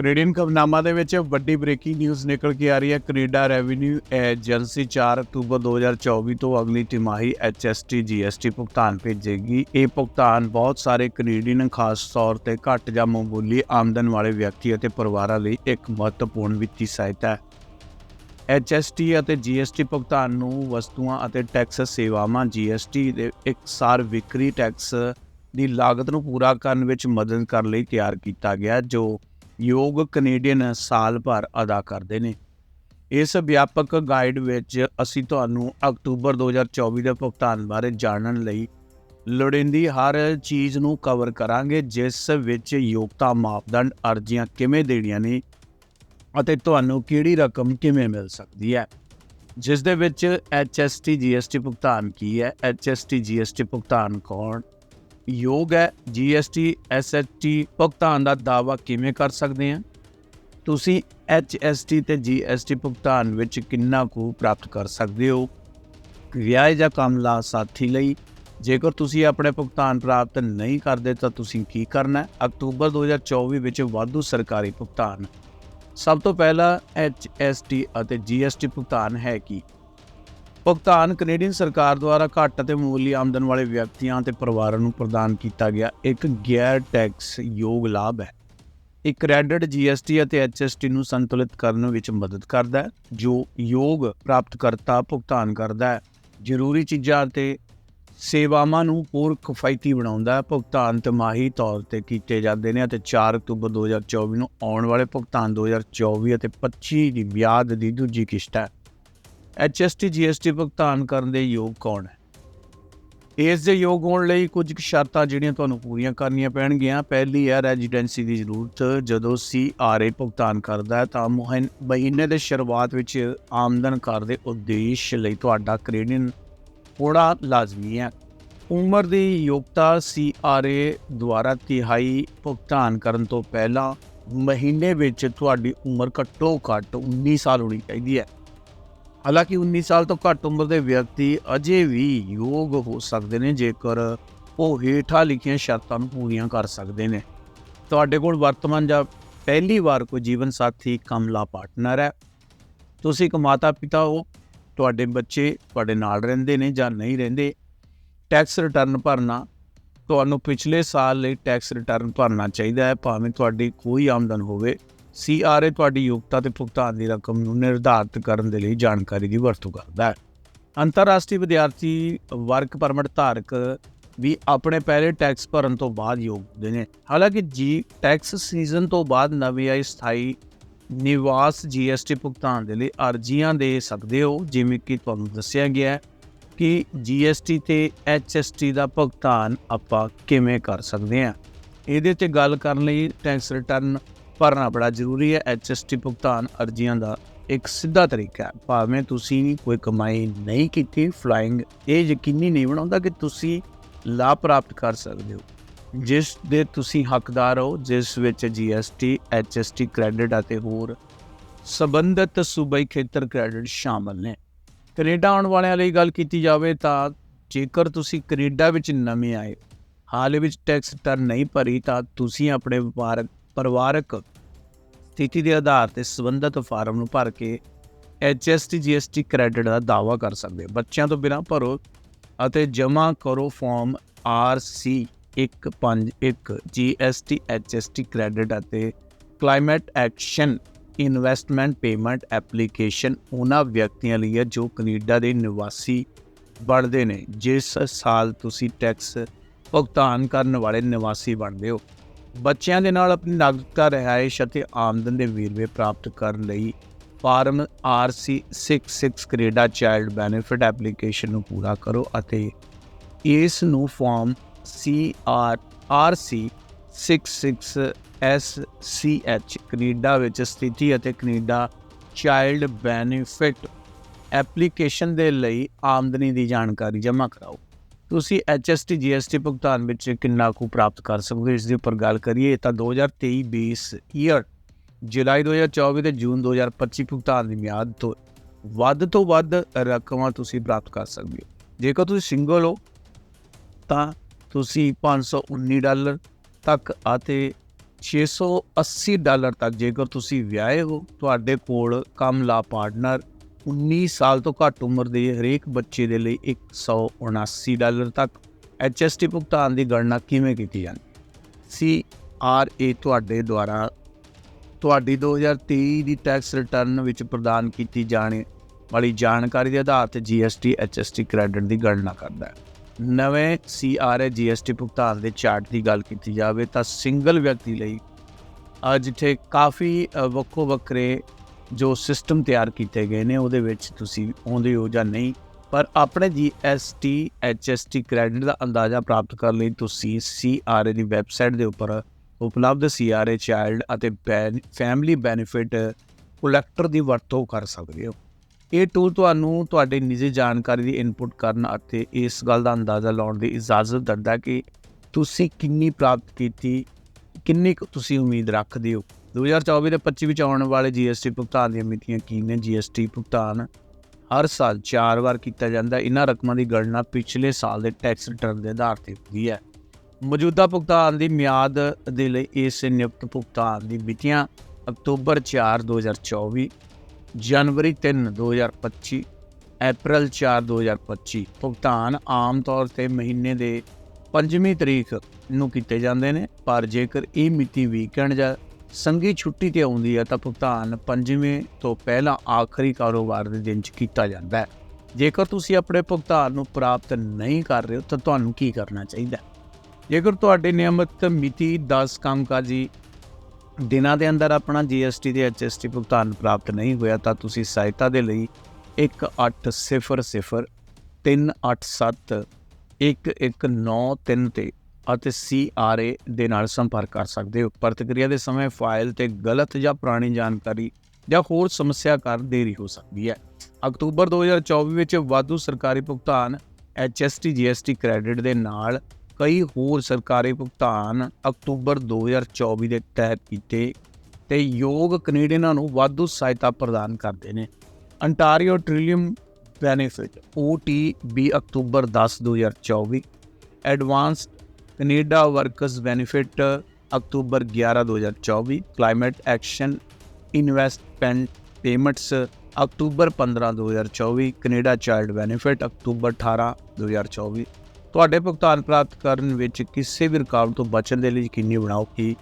Canadian ਖਬਰਨਾਮਾ ਦੇ ਵਿੱਚ ਵੱਡੀ ਬ੍ਰੇਕਿੰਗ ਨਿਊਜ਼ ਨਿਕਲ ਕੇ ਆ ਰਹੀ ਹੈ। ਕੈਨੇਡਾ ਰੈਵਨਿਊ ਏਜੰਸੀ 4 ਅਕਤੂਬਰ 2024 ਤੋਂ ਅਗਲੀ ਤਿਮਾਹੀ HST GST ਭੁਗਤਾਨ ਭੇਜੇਗੀ। ਇਹ ਭੁਗਤਾਨ ਬਹੁਤ ਸਾਰੇ ਕੈਨੇਡੀਅਨ, ਖਾਸ ਤੌਰ ਤੇ ਘੱਟ ਜਾਂ ਮਾਮੂਲੀ ਆਮਦਨ ਵਾਲੇ ਵਿਅਕਤੀ ਅਤੇ ਪਰਿਵਾਰਾਂ ਲਈ ਇੱਕ ਮਹੱਤਵਪੂਰਨ ਵਿੱਤੀ ਸਹਾਇਤਾ ਹੈ। HST ਅਤੇ GST ਭੁਗਤਾਨ ਨੂੰ ਵਸਤੂਆਂ ਅਤੇ ਟੈਕਸ ਸੇਵਾਵਾਂ GST ਦੇ ਇਕਸਾਰ ਵਿਕਰੀ ਟੈਕਸ ਦੀ ਲਾਗਤ ਨੂੰ ਪੂਰਾ ਕਰਨ ਵਿੱਚ ਮਦਦ ਕਰਨ ਲਈ ਤਿਆਰ ਕੀਤਾ ਗਿਆ, ਜੋ ਯੋਗ ਕੈਨੇਡੀਅਨ ਸਾਲ ਭਰ ਅਦਾ ਕਰਦੇ ਨੇ। ਇਸ ਵਿਆਪਕ ਗਾਈਡ ਵਿੱਚ ਅਸੀਂ ਤੁਹਾਨੂੰ ਅਕਤੂਬਰ 2024 ਦੇ ਭੁਗਤਾਨ ਬਾਰੇ ਜਾਣਨ ਲਈ ਲੋੜੀਂਦੀ ਹਰ ਚੀਜ਼ ਨੂੰ ਕਵਰ ਕਰਾਂਗੇ, ਜਿਸ ਵਿੱਚ ਯੋਗਤਾ ਮਾਪਦੰਡ ਅਰਜ਼ੀਆਂ ਕਿਵੇਂ ਦੇਣੀਆਂ ਨੇ ਅਤੇ ਤੁਹਾਨੂੰ ਕਿਹੜੀ ਰਕਮ ਕਿਵੇਂ ਮਿਲ ਸਕਦੀ ਹੈ। ਜਿਸ ਦੇ ਵਿੱਚ HST GST ਭੁਗਤਾਨ ਕੀ ਹੈ? HST GST ਭੁਗਤਾਨ ਕੌਣ? ਯੋਗ ਹੈ GST SHT ਭੁਗਤਾਨ ਦਾ ਦਾਅਵਾ ਕਿਵੇਂ ਕਰ ਸਕਦੇ ਹਾਂ? ਤੁਸੀਂ HST ਤੇ GST ਭੁਗਤਾਨ ਵਿੱਚ ਕਿੰਨਾ ਕੁ ਪ੍ਰਾਪਤ ਕਰ ਸਕਦੇ ਹੋ? ਵਿਆਹ ਜਾਂ ਕੰਮ ਲਾ ਸਾਥੀ ਲਈ। ਜੇਕਰ ਤੁਸੀਂ ਆਪਣੇ ਭੁਗਤਾਨ ਪ੍ਰਾਪਤ ਨਹੀਂ ਕਰਦੇ ਤਾਂ ਤੁਸੀਂ ਕੀ ਕਰਨਾ ਹੈ? ਅਕਤੂਬਰ 2024 ਵਿੱਚ ਵਾਧੂ ਸਰਕਾਰੀ ਭੁਗਤਾਨ। ਸਭ ਤੋਂ ਪਹਿਲਾਂ HST ਅਤੇ GST ਭੁਗਤਾਨ ਹੈ ਕੀ? ਭੁਗਤਾਨ ਕੈਨੇਡੀਅਨ ਸਰਕਾਰ ਦੁਆਰਾ ਘੱਟ ਅਤੇ ਮਾਮੂਲੀ ਆਮਦਨ ਵਾਲੇ ਵਿਅਕਤੀਆਂ ਅਤੇ ਪਰਿਵਾਰਾਂ ਨੂੰ ਪ੍ਰਦਾਨ ਕੀਤਾ ਗਿਆ ਇੱਕ ਗੈਰ ਟੈਕਸ ਯੋਗ ਲਾਭ ਹੈ। ਇਹ ਕ੍ਰੈਡਿਟ GST ਅਤੇ HST ਨੂੰ ਸੰਤੁਲਿਤ ਕਰਨ ਵਿੱਚ ਮਦਦ ਕਰਦਾ ਹੈ, ਜੋ ਯੋਗ ਪ੍ਰਾਪਤਕਰਤਾ ਭੁਗਤਾਨ ਕਰਦਾ ਹੈ। ਜ਼ਰੂਰੀ ਚੀਜ਼ਾਂ ਅਤੇ ਸੇਵਾਵਾਂ ਨੂੰ ਹੋਰ ਕਿਫਾਇਤੀ ਬਣਾਉਂਦਾ ਹੈ। ਭੁਗਤਾਨ ਤਿਮਾਹੀ ਤੌਰ ਤੇ ਕੀਤੇ ਜਾਂਦੇ ਨੇ ਅਤੇ 4 ਅਕਤੂਬਰ 2024 ਨੂੰ ਆਉਣ ਵਾਲੇ ਭੁਗਤਾਨ 2024 ਅਤੇ 25 ਦੀ ਮਿਆਦ ਦੀ ਦੂਜੀ ਕਿਸ਼ਤ ਹੈ। HST GST ਭੁਗਤਾਨ ਕਰਨ ਦੇ ਯੋਗ ਕੌਣ ਹੈ? ਇਸ ਦੇ ਯੋਗ ਹੋਣ ਲਈ ਕੁਝ ਕੁ ਸ਼ਰਤਾਂ ਜਿਹੜੀਆਂ ਤੁਹਾਨੂੰ ਪੂਰੀਆਂ ਕਰਨੀਆਂ ਪੈਣਗੀਆਂ। ਪਹਿਲੀ ਹੈ, ਰੈਜ਼ੀਡੈਂਸੀ ਦੀ ਜ਼ਰੂਰਤ। ਜਦੋਂ CRA ਭੁਗਤਾਨ ਕਰਦਾ ਤਾਂ ਮੁਹਨ- ਮਹੀਨੇ ਦੇ ਸ਼ੁਰੂਆਤ ਵਿੱਚ ਆਮਦਨ ਕਰ ਦੇ ਉਦੇਸ਼ ਲਈ ਤੁਹਾਡਾ ਕ੍ਰੈਡੀਟ ਹੋਣਾ ਲਾਜ਼ਮੀ ਹੈ। ਉਮਰ ਦੀ ਯੋਗਤਾ CRA ਦੁਆਰਾ ਤਿਹਾਈ ਭੁਗਤਾਨ ਕਰਨ ਤੋਂ ਪਹਿਲਾਂ ਮਹੀਨੇ ਵਿੱਚ ਤੁਹਾਡੀ ਉਮਰ ਘੱਟੋ ਘੱਟ 19 ਸਾਲ ਹੋਣੀ ਚਾਹੀਦੀ ਹੈ। ਹਾਲਾਂਕਿ 19 ਸਾਲ ਤੋਂ ਘੱਟ ਉਮਰ ਦੇ ਵਿਅਕਤੀ ਅਜੇ ਵੀ ਯੋਗ ਹੋ ਸਕਦੇ ਨੇ, ਜੇਕਰ ਉਹ ਹੇਠਾਂ ਲਿਖੀਆਂ ਸ਼ਰਤਾਂ ਨੂੰ ਪੂਰੀਆਂ ਕਰ ਸਕਦੇ ਨੇ। ਤੁਹਾਡੇ ਕੋਲ ਵਰਤਮਾਨ ਜਾਂ ਪਹਿਲੀ ਵਾਰ ਕੋਈ ਜੀਵਨ ਸਾਥੀ ਕਮਲਾ ਪਾਰਟਨਰ ਹੈ। ਤੁਸੀਂ ਇੱਕ ਮਾਤਾ ਪਿਤਾ ਹੋ, ਤੁਹਾਡੇ ਬੱਚੇ ਤੁਹਾਡੇ ਨਾਲ ਰਹਿੰਦੇ ਨੇ ਜਾਂ ਨਹੀਂ ਰਹਿੰਦੇ। ਟੈਕਸ ਰਿਟਰਨ ਭਰਨਾ, ਤੁਹਾਨੂੰ ਪਿਛਲੇ ਸਾਲ ਲਈ ਟੈਕਸ ਰਿਟਰਨ ਭਰਨਾ ਚਾਹੀਦਾ ਹੈ, ਭਾਵੇਂ ਤੁਹਾਡੀ ਕੋਈ ਆਮਦਨ ਹੋਵੇ। CRA ਤੁਹਾਡੀ ਯੋਗਤਾ ਤੇ ਭੁਗਤਾਨ ਦੀ ਰਕਮ ਨੂੰ ਨਿਰਧਾਰਤ ਕਰਨ ਦੇ ਲਈ ਜਾਣਕਾਰੀ ਦੀ ਵਰਤੋਂ ਕਰਦਾ ਹੈ। ਅੰਤਰਰਾਸ਼ਟਰੀ ਵਿਦਿਆਰਥੀ ਵਰਕ ਪਰਮਿਟ ਧਾਰਕ ਵੀ ਆਪਣੇ ਪਹਿਲੇ ਟੈਕਸ ਭਰਨ ਤੋਂ ਬਾਅਦ ਯੋਗ ਹੁੰਦੇ ਨੇ। ਹਾਲਾਂਕਿ ਜੀ, ਟੈਕਸ ਸੀਜ਼ਨ ਤੋਂ ਬਾਅਦ ਨਵੇਂ ਆਈ ਸਥਾਈ ਨਿਵਾਸ GST ਭੁਗਤਾਨ ਦੇ ਲਈ ਅਰਜ਼ੀਆਂ ਦੇ ਸਕਦੇ ਹੋ, ਜਿਵੇਂ ਕਿ ਤੁਹਾਨੂੰ ਦੱਸਿਆ ਗਿਆ ਹੈ ਕਿ GST ਤੇ HST ਦਾ ਭੁਗਤਾਨ ਆਪਾਂ ਕਿਵੇਂ ਕਰ ਸਕਦੇ ਹਾਂ। ਇਹਦੇ ਤੇ ਗੱਲ ਕਰਨ ਲਈ ਟੈਕਸ ਰਿਟਰਨ ਭਰਨਾ ਬੜਾ ਜ਼ਰੂਰੀ ਹੈ HST ਭੁਗਤਾਨ ਅਰਜ਼ੀਆਂ ਦਾ ਇੱਕ ਸਿੱਧਾ ਤਰੀਕਾ ਹੈ। ਭਾਵੇਂ ਤੁਸੀਂ ਕੋਈ ਕਮਾਈ ਨਹੀਂ ਕੀਤੀ ਫਲਾਈਂਗ ਇਹ ਯਕੀਨੀ ਨਹੀਂ ਬਣਾਉਂਦਾ ਕਿ ਤੁਸੀਂ ਲਾਭ ਪ੍ਰਾਪਤ ਕਰ ਸਕਦੇ ਹੋ। ਜਿਸ ਦੇ ਤੁਸੀਂ ਹੱਕਦਾਰ ਹੋ, ਜਿਸ ਵਿੱਚ GST HST ਕ੍ਰੈਡਿਟ ਅਤੇ ਹੋਰ ਸੰਬੰਧਿਤ ਸੂਬਾਈ ਖੇਤਰ ਕ੍ਰੈਡਿਟ ਸ਼ਾਮਲ ਨੇ। ਕੈਨੇਡਾ ਆਉਣ ਵਾਲਿਆਂ ਲਈ ਗੱਲ ਕੀਤੀ ਜਾਵੇ ਤਾਂ ਜੇਕਰ ਤੁਸੀਂ ਕੈਨੇਡਾ ਵਿੱਚ ਨਵੇਂ ਆਏ, ਹਾਲ ਵਿੱਚ ਟੈਕਸ ਰਿਟਰਨ ਨਹੀਂ ਭਰੀ ਤਾਂ ਤੁਸੀਂ ਆਪਣੇ ਵਪਾਰਕ ਪਰਿਵਾਰਕ ਸਥਿਤੀ ਦੇ ਆਧਾਰ ਤੇ ਸੰਬੰਧਿਤ ਫਾਰਮ ਨੂੰ ਭਰ ਕੇ HST GST ਕ੍ਰੈਡਿਟ ਦਾ ਦਾਅਵਾ ਕਰ ਸਕਦੇ ਹੋ। ਬੱਚਿਆਂ ਤੋਂ ਬਿਨਾਂ ਭਰੋ ਅਤੇ ਜਮ੍ਹਾਂ ਕਰੋ form RC 151 GST HST credit ਅਤੇ climate action investment payment application ਉਹਨਾਂ ਵਿਅਕਤੀਆਂ ਲਈ ਹੈ ਜੋ ਕੈਨੇਡਾ ਦੇ ਨਿਵਾਸੀ ਬਣਦੇ ਨੇ। ਜਿਸ ਸਾਲ ਤੁਸੀਂ ਟੈਕਸ ਭੁਗਤਾਨ ਕਰਨ ਵਾਲੇ ਨਿਵਾਸੀ ਬਣਦੇ ਹੋ। ਬੱਚਿਆਂ ਦੇ ਨਾਲ ਆਪਣੀ ਨਾਗਰਿਕਤਾ ਰਿਹਾਇਸ਼ ਅਤੇ ਆਮਦਨ ਦੇ ਵੇਰਵੇ ਪ੍ਰਾਪਤ ਕਰਨ ਲਈ form RC66 Canada child benefit application ਨੂੰ ਪੂਰਾ ਕਰੋ ਅਤੇ ਇਸ ਨੂੰ form CR RC 66 SCH Canada ਵਿੱਚ ਸਥਿਤੀ ਅਤੇ ਕੈਨੇਡਾ ਚਾਈਲਡ ਬੈਨੀਫਿਟ ਐਪਲੀਕੇਸ਼ਨ ਦੇ ਲਈ ਆਮਦਨੀ ਦੀ ਜਾਣਕਾਰੀ ਜਮ੍ਹਾਂ ਕਰਾਓ। ਤੁਸੀਂ HST GST ਭੁਗਤਾਨ ਵਿੱਚ ਕਿੰਨਾ ਕੁ ਪ੍ਰਾਪਤ ਕਰ ਸਕਦੇ ਹੋ? ਇਸ ਦੇ ਉੱਪਰ ਗੱਲ ਕਰੀਏ ਤਾਂ 2023-20 ਈਅਰ, ਜੁਲਾਈ 2024 ਤੇ ਜੂਨ 2025 ਭੁਗਤਾਨ ਦੀ ਮਿਆਦ ਤੋਂ ਵੱਧ ਤੋਂ ਵੱਧ ਰਕਮਾਂ ਤੁਸੀਂ ਪ੍ਰਾਪਤ ਕਰ ਸਕਦੇ ਹੋ। ਜੇਕਰ ਤੁਸੀਂ ਸਿੰਗਲ ਹੋ, ਤਾਂ ਤੁਸੀਂ 519 ਡਾਲਰ ਤੱਕ ਅਤੇ 680 ਡਾਲਰ ਤੱਕ ਜੇਕਰ ਤੁਸੀਂ ਵਿਆਹੇ ਹੋ, ਤੁਹਾਡੇ ਕੋਲ ਕੰਮ ਲਾ ਪਾਰਟਨਰ 19 ਸਾਲ ਤੋਂ ਘੱਟ ਉਮਰ ਦੇ ਹਰੇਕ ਬੱਚੇ ਦੇ ਲਈ 179 ਡਾਲਰ ਤੱਕ ਐਚਐਸਟੀ ਭੁਗਤਾਨ ਦੀ ਗਣਨਾ ਕਿਵੇਂ ਕੀਤੀ ਜਾਂਦੀ ਸੀ ਆਰ ਏ ਤੁਹਾਡੇ ਦੁਆਰਾ ਤੁਹਾਡੀ 2023 ਦੀ ਟੈਕਸ ਰਿਟਰਨ ਵਿੱਚ ਪ੍ਰਦਾਨ ਕੀਤੀ ਜਾਣੀ ਵਾਲੀ ਜਾਣਕਾਰੀ ਦੇ ਆਧਾਰ ਤੇ ਜੀਐਸਟੀ ਐਚਐਸਟੀ ਕ੍ਰੈਡਿਟ ਦੀ ਗਣਨਾ ਕਰਦਾ ਹੈ। ਨਵੇਂ ਸੀਆਰਏ ਜੀਐਸਟੀ ਭੁਗਤਾਨ ਦੇ ਚਾਰਟ ਦੀ ਗੱਲ ਕੀਤੀ ਜਾਵੇ ਤਾਂ ਸਿੰਗਲ ਵਿਅਕਤੀ ਲਈ ਅ, ਜਿੱਥੇ ਕਾਫੀ ਵੱਖੋ ਵੱਖਰੇ ਜੋ ਸਿਸਟਮ ਤਿਆਰ ਕੀਤੇ ਗਏ ਨੇ, ਉਹਦੇ ਵਿੱਚ ਤੁਸੀਂ ਆਉਂਦੇ ਹੋ ਜਾਂ ਨਹੀਂ, ਪਰ ਆਪਣੇ ਜੀਐਸਟੀ ਐਚਐਸਟੀ ਕ੍ਰੈਡਿਟ ਦਾ ਅੰਦਾਜ਼ਾ ਪ੍ਰਾਪਤ ਕਰਨ ਲਈ ਤੁਸੀਂ ਸੀਆਰਏ ਦੀ ਵੈਬਸਾਈਟ ਦੇ ਉੱਪਰ ਉਪਲਬਧ ਸੀਆਰਏ ਚਾਈਲਡ ਅਤੇ ਫੈਮਿਲੀ ਬੈਨੀਫਿਟ ਕਲੈਕਟਰ ਦੀ ਵਰਤੋਂ ਕਰ ਸਕਦੇ ਹੋ। ਇਹ ਟੂਲ ਤੁਹਾਨੂੰ ਤੁਹਾਡੀ ਨਿੱਜੀ ਜਾਣਕਾਰੀ ਦੀ ਇਨਪੁਟ ਕਰਨ ਅਤੇ ਇਸ ਗੱਲ ਦਾ ਅੰਦਾਜ਼ਾ ਲਾਉਣ ਦੀ ਇਜਾਜ਼ਤ ਦਿੰਦਾ ਕਿ ਤੁਸੀਂ ਕਿੰਨੀ ਪ੍ਰਾਪਤ ਕੀਤੀ, ਕਿੰਨੀ ਕੁ ਤੁਸੀਂ ਉਮੀਦ ਰੱਖਦੇ ਹੋ। 2024 ਦੇ 25 ਵਿੱਚ ਆਉਣ ਵਾਲੇ ਜੀਐਸਟੀ ਭੁਗਤਾਨ ਦੀਆਂ ਮਿਤੀਆਂ ਕੀ ਨੇ? ਜੀਐਸਟੀ ਭੁਗਤਾਨ ਹਰ ਸਾਲ 4 ਵਾਰ ਕੀਤਾ ਜਾਂਦਾ ਇਹਨਾਂ ਰਕਮਾਂ ਦੀ ਗਣਨਾ ਪਿਛਲੇ ਸਾਲ ਦੇ ਟੈਕਸ ਰਿਟਰਨ ਦੇ ਆਧਾਰ ਤੇ ਹੁੰਦੀ ਹੈ। ਮੌਜੂਦਾ ਭੁਗਤਾਨ ਦੀ ਮਿਆਦ ਦੇ ਲਈ ਇਸ ਨਿਯੁਕਤ ਭੁਗਤਾਨ ਦੀ ਮਿਤੀਆਂ ਅਕਤੂਬਰ 4 2024 ਜਨਵਰੀ 3 2025 ਅਪ੍ਰੈਲ 4 2025 ਭੁਗਤਾਨ ਆਮ ਤੌਰ ਤੇ ਮਹੀਨੇ ਦੇ ਪੰਜਵੀਂ ਤਰੀਕ ਨੂੰ ਕੀਤੇ ਜਾਂਦੇ ਨੇ। ਪਰ ਜੇਕਰ ਇਹ ਮਿਤੀ ਵੀਕਐਂਡ ਜਾਂ ਸੰਗੀ ਛੁੱਟੀ ਤੇ ਆਉਂਦੀ ਹੈ ਤਾਂ ਭੁਗਤਾਨ ਪੰਜਵੇਂ ਤੋਂ ਪਹਿਲਾਂ ਆਖਰੀ ਕਾਰੋਬਾਰ ਦੇ ਦਿਨ 'ਚ ਕੀਤਾ ਜਾਂਦਾ ਹੈ। ਜੇਕਰ ਤੁਸੀਂ ਆਪਣੇ ਭੁਗਤਾਨ ਨੂੰ ਪ੍ਰਾਪਤ ਨਹੀਂ ਕਰ ਰਹੇ ਹੋ ਤਾਂ ਤੁਹਾਨੂੰ ਕੀ ਕਰਨਾ ਚਾਹੀਦਾ ਜੇਕਰ ਤੁਹਾਡੇ ਨਿਯਮਤ ਮਿਤੀ 10 ਕੰਮਕਾਜੀ ਦਿਨਾਂ ਦੇ ਅੰਦਰ ਆਪਣਾ GST ਤੇ HST ਭੁਗਤਾਨ ਪ੍ਰਾਪਤ ਨਹੀਂ ਹੋਇਆ ਤਾਂ ਤੁਸੀਂ ਸਹਾਇਤਾ ਦੇ ਲਈ 1800 387 1193 ਤੇ ਅਤੇ CRA ਦੇ ਨਾਲ ਸੰਪਰਕ ਕਰ ਸਕਦੇ ਹੋ। ਪ੍ਰਤੀਕਿਰਿਆ ਦੇ ਸਮੇਂ ਫਾਈਲ ਤੇ ਗਲਤ ਜਾਂ ਪੁਰਾਣੀ ਜਾਣਕਾਰੀ ਜਾਂ ਹੋਰ ਸਮੱਸਿਆ ਕਾਰਨ ਦੇਰੀ ਹੋ ਸਕਦੀ ਹੈ। ਅਕਤੂਬਰ 2024 ਵਿੱਚ ਵਾਧੂ ਸਰਕਾਰੀ ਭੁਗਤਾਨ HST GST ਕ੍ਰੈਡਿਟ ਦੇ ਨਾਲ ਕਈ ਹੋਰ ਸਰਕਾਰੀ ਭੁਗਤਾਨ ਅਕਤੂਬਰ 2024 ਦੇ ਤਹਿਤ ਕੀਤੇ ਤੇ ਯੋਗ ਕੈਨੇਡੀਅਨਾਂ ਨੂੰ ਵਾਧੂ ਸਹਾਇਤਾ ਪ੍ਰਦਾਨ ਕਰਦੇ ਨੇ। ਅੰਟਾਰੀਓ ਟ੍ਰਿਲੀਅਮ ਬੈਨੀਫਿਟ OTB ਅਕਤੂਬਰ 10 2024 ਐਡਵਾਂਸਡ ਕੈਨੇਡਾ ਵਰਕਰਸ ਬੈਨੀਫਿਟ ਅਕਤੂਬਰ 11 2024 ਕਲਾਈਮੇਟ ਐਕਸ਼ਨ ਇਨਵੈਸਟਮੈਂਟ ਪੇਮੈਂਟਸ ਅਕਤੂਬਰ 15 2024 ਕੈਨੇਡਾ ਚਾਈਲਡ ਬੈਨੀਫਿਟ ਅਕਤੂਬਰ 18 2024 ਤੁਹਾਡੇ ਭੁਗਤਾਨ ਪ੍ਰਾਪਤ ਕਰਨ ਵਿੱਚ ਕਿਸੇ ਵੀ ਰੁਕਾਵਟ ਤੋਂ ਬਚਣ ਦੇ ਲਈ ਯਕੀਨੀ ਬਣਾਓ ਕਿ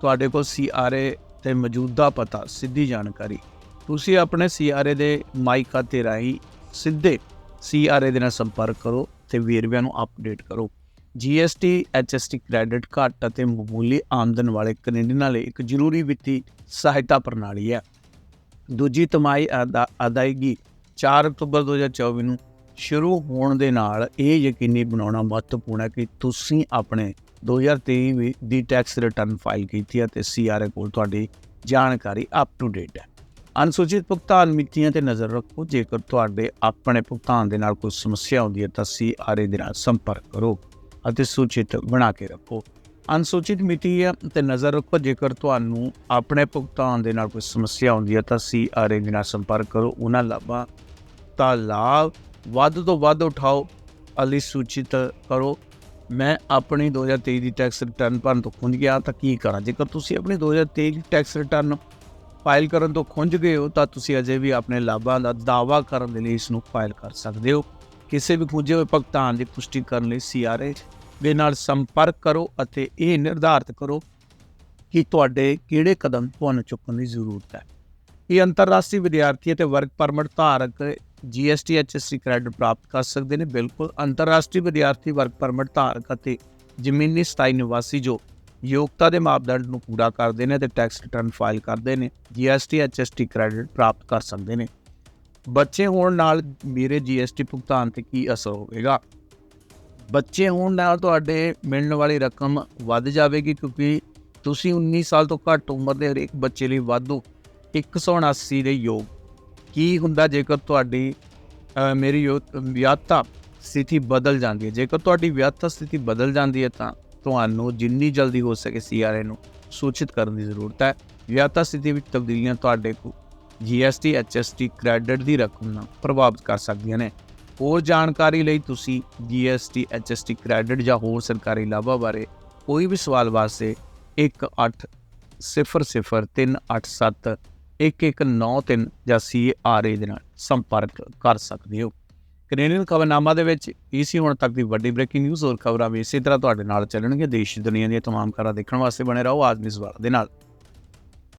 ਤੁਹਾਡੇ ਕੋਲ CRA ਤੇ ਮੌਜੂਦਾ ਪਤਾ, ਸਿੱਧੀ ਜਾਣਕਾਰੀ। ਤੁਸੀਂ ਆਪਣੇ CRA ਦੇ ਮਾਈ ਖਾਤੇ ਰਾਹੀਂ ਸਿੱਧੇ CRA ਦੇ ਨਾਲ ਸੰਪਰਕ ਕਰੋ ਤੇ ਵੇਰਵਿਆਂ ਨੂੰ ਅਪਡੇਟ ਕਰੋ। GST HST ਕ੍ਰੈਡਿਟ ਘੱਟ ਅਤੇ ਮਾਮੂਲੀ ਆਮਦਨ ਵਾਲੇ ਕੈਨੇਡੀਅਨਾਂ ਲਈ ਇੱਕ ਜ਼ਰੂਰੀ ਵਿੱਤੀ ਸਹਾਇਤਾ ਪ੍ਰਣਾਲੀ ਹੈ। ਦੂਜੀ ਤਿਮਾਹੀ ਅਦਾ- ਅਦਾਇਗੀ 4 ਅਕਤੂਬਰ 2024 ਨੂੰ ਸ਼ੁਰੂ ਹੋਣ ਦੇ ਨਾਲ ਇਹ ਯਕੀਨੀ ਬਣਾਉਣਾ ਮਹੱਤਵਪੂਰਨ ਹੈ ਕਿ ਤੁਸੀਂ ਆਪਣੇ 2023 ਵੀ ਦੀ ਟੈਕਸ ਰਿਟਰਨ ਫਾਈਲ ਕੀਤੀ ਹੈ ਤੇ ਸੀਆਰਏ ਕੋਲ ਤੁਹਾਡੀ ਜਾਣਕਾਰੀ ਅਪ ਟੂ ਡੇਟ ਹੈ। ਅਨੁਸੂਚਿਤ ਭੁਗਤਾਨ ਮਿਤੀਆਂ ਤੇ ਨਜ਼ਰ ਰੱਖੋ, ਜੇਕਰ ਤੁਹਾਡੇ ਆਪਣੇ ਭੁਗਤਾਨ ਦੇ ਨਾਲ ਕੋਈ ਸਮੱਸਿਆ ਆਉਂਦੀ ਹੈ ਤਾਂ ਸੀਆਰਏ ਦੇ ਨਾਲ ਸੰਪਰਕ ਕਰੋ। ਅਤੇ ਸੂਚਿਤ ਬਣਾ ਕੇ ਰੱਖੋ। ਅਨੁਸੂਚਿਤ ਹੈ ਤੇ ਨਜ਼ਰ ਰੱਖੋ, ਜੇਕਰ ਤੁਹਾਨੂੰ ਆਪਣੇ ਭੁਗਤਾਨ ਦੇ ਨਾਲ ਕੋਈ ਸਮੱਸਿਆ ਆਉਂਦੀ ਹੈ ਤਾਂ ਸੀਆਰਏ ਦੇ ਨਾਲ ਸੰਪਰਕ ਕਰੋ। ਉਹਨਾਂ ਲਾਭਾਂ ਦਾ ਲਾਭ ਵੱਧ ਤੋਂ ਵੱਧ ਉਠਾਓ ਅਲੀ ਸੂਚਿਤ ਕਰੋ। ਮੈਂ ਆਪਣੀ 2023 ਦੀ ਟੈਕਸ ਰਿਟਰਨ ਭਰਨ ਤੋਂ ਖੁੰਝ ਗਿਆ ਤਾਂ ਕੀ ਕਰਾਂ? ਜੇਕਰ ਤੁਸੀਂ ਆਪਣੀ 2023 ਦੀ ਟੈਕਸ ਰਿਟਰਨ ਫਾਈਲ ਕਰਨ ਤੋਂ ਖੁੰਝ ਗਏ ਹੋ ਤਾਂ ਤੁਸੀਂ ਅਜੇ ਵੀ ਆਪਣੇ ਲਾਭਾਂ ਦਾ ਦਾਅਵਾ ਕਰਨ ਦੇ ਲਈ ਇਸ ਨੂੰ ਫਾਈਲ ਕਰ ਸਕਦੇ ਹੋ। ਕਿਸੇ ਵੀ ਖੁੰਝੇ ਹੋਏ ਭੁਗਤਾਨ ਦੀ ਪੁਸ਼ਟੀ ਕਰਨ ਲਈ ਸੀਆਰਏ ਦੇ ਨਾਲ ਸੰਪਰਕ ਕਰੋ ਅਤੇ ਇਹ ਨਿਰਧਾਰਤ ਕਰੋ ਕਿ ਤੁਹਾਡੇ ਕਿਹੜੇ ਕਦਮ ਤੁਹਾਨੂੰ ਚੁੱਕਣ ਦੀ ਜ਼ਰੂਰਤ ਹੈ। ਇਹ ਅੰਤਰਰਾਸ਼ਟਰੀ ਵਿਦਿਆਰਥੀ ਅਤੇ ਵਰਕ ਪਰਮਿਟ ਧਾਰਕ GST HST ਕ੍ਰੈਡਿਟ ਪ੍ਰਾਪਤ ਕਰ ਸਕਦੇ ਨੇ। ਬਿਲਕੁਲ ਅੰਤਰਰਾਸ਼ਟਰੀ ਵਿਦਿਆਰਥੀ ਵਰਕ ਪਰਮਿਟ ਧਾਰਕ ਅਤੇ ਜ਼ਮੀਨੀ ਸਥਾਈ ਨਿਵਾਸੀ ਜੋ ਯੋਗਤਾ ਦੇ ਮਾਪਦੰਡ ਨੂੰ ਪੂਰਾ ਕਰਦੇ ਨੇ ਤੇ ਟੈਕਸ ਰਿਟਰਨ ਫਾਈਲ ਕਰਦੇ ਨੇ GST HST ਕ੍ਰੈਡਿਟ ਪ੍ਰਾਪਤ ਕਰ ਸਕਦੇ ਨੇ। ਬੱਚੇ ਹੋਣ ਨਾਲ ਮੇਰੇ GST ਭੁਗਤਾਨ ਤੇ ਕੀ ਅਸਰ ਹੋਵੇਗਾ? ਬੱਚੇ ਹੋਣ ਨਾਲ ਤੁਹਾਡੇ ਮਿਲਣ ਵਾਲੀ ਰਕਮ ਵੱਧ ਜਾਵੇਗੀ ਕਿਉਂਕਿ ਤੁਸੀਂ 19 ਸਾਲ ਤੋਂ ਘੱਟ ਉਮਰ ਦੇ ਹਰੇਕ ਬੱਚੇ ਲਈ ਵਾਧੂ 179 ਦੇ ਯੋਗ। ਕੀ ਹੁੰਦਾ ਜੇਕਰ ਤੁਹਾਡੀ ਮੇਰੀ ਯੋ- ਵਿਆਹਤਾ ਸਥਿਤੀ ਬਦਲ ਜਾਂਦੀ ਹੈ? ਜੇਕਰ ਤੁਹਾਡੀ ਵਿਆਹਤਾ ਸਥਿਤੀ ਬਦਲ ਜਾਂਦੀ ਹੈ ਤਾਂ ਤੁਹਾਨੂੰ ਜਿੰਨੀ ਜਲਦੀ ਹੋ ਸਕੇ ਸੀਆਰਏ ਨੂੰ ਸੂਚਿਤ ਕਰਨ ਦੀ ਜ਼ਰੂਰਤ ਹੈ। ਵਿਆਹਤਾ ਸਥਿਤੀ ਵਿੱਚ ਤਬਦੀਲੀਆਂ ਤੁਹਾਡੇ ਕੋ GST HST ਕ੍ਰੈਡਿਟ ਦੀ ਰਕਮ ਨੂੰ ਪ੍ਰਭਾਵਿਤ ਕਰ ਸਕਦੀਆਂ ਨੇ। ਹੋਰ ਜਾਣਕਾਰੀ ਲਈ ਤੁਸੀਂ GST HST ਕ੍ਰੈਡਿਟ ਜਾਂ ਹੋਰ ਸਰਕਾਰੀ ਲਾਭਾਂ ਬਾਰੇ ਕੋਈ ਵੀ ਸਵਾਲ ਵਾਸਤੇ 1800387119 ਜਾਂ CRA ਦੇ ਨਾਲ ਸੰਪਰਕ ਕਰ ਸਕਦੇ ਹੋ। ਕੈਨੇਡੀਅਨ ਖਬਰਨਾਮਾ ਦੇ ਵਿੱਚ ਇਸੀ ਹੁਣ ਤੱਕ ਦੀ ਵੱਡੀ ਬ੍ਰੇਕਿੰਗ ਨਿਊਜ਼ ਹੋਰ ਖਬਰਾਂ ਵੀ ਇਸੇ ਤਰ੍ਹਾਂ ਤੁਹਾਡੇ ਨਾਲ ਚੱਲਣਗੀਆਂ। ਦੇਸ਼ ਦੁਨੀਆ ਦੀਆਂ ਤਮਾਮ ਖਬਰਾਂ ਦੇਖਣ ਵਾਸਤੇ ਬਣੇ ਰਹੋ। ਆਦਮੀ ਸਵਾਲ ਦੇ ਨਾਲ